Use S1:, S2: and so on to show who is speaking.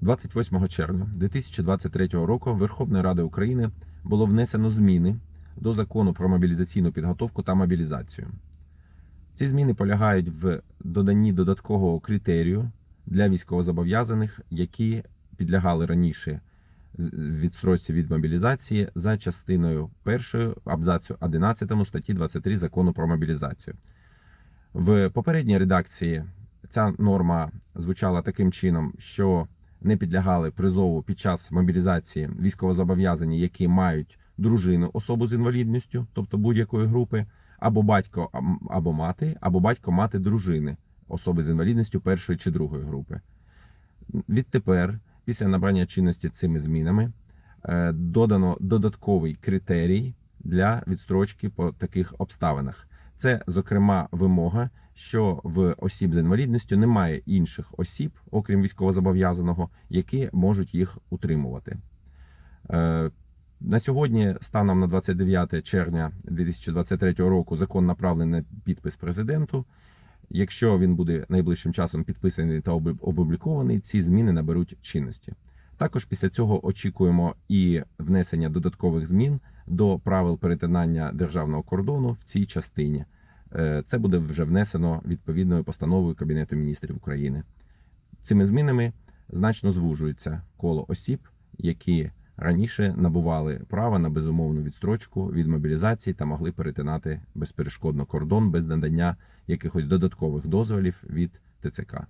S1: 28 червня 2023 року Верховною Радою України було внесено зміни до закону про мобілізаційну підготовку та мобілізацію. Ці зміни полягають в доданні додаткового критерію для військовозобов'язаних, які підлягали раніше відстрочці від мобілізації за частиною першою абзацу 11 статті 23 закону про мобілізацію. В попередній редакції ця норма звучала таким чином, що не підлягали призову під час мобілізації військовозобов'язані, які мають дружину, особу з інвалідністю, тобто будь-якої групи, або батько або мати, або батько мати дружини, особи з інвалідністю першої чи другої групи. Відтепер, після набрання чинності цими змінами, е, додано додатковий критерій для відстрочки по таких обставинах. Це, зокрема, вимога, що в осіб з інвалідністю немає інших осіб, окрім військовозобов'язаного, які можуть їх утримувати. Е, На сьогодні, станом на 29 червня 2023 року, закон направлений на підпис президенту. Якщо він буде найближчим часом підписаний та опублікований, ці зміни наберуть чинності. Також після цього очікуємо і внесення додаткових змін до правил перетинання державного кордону в цій частині. Е, Це буде вже внесено відповідною постановою Кабінету міністрів України. Цими змінами значно звужується коло осіб, які раніше набували права на безумовну відстрочку від мобілізації та могли перетинати безперешкодно кордон без надання якихось додаткових дозволів від ТЦК.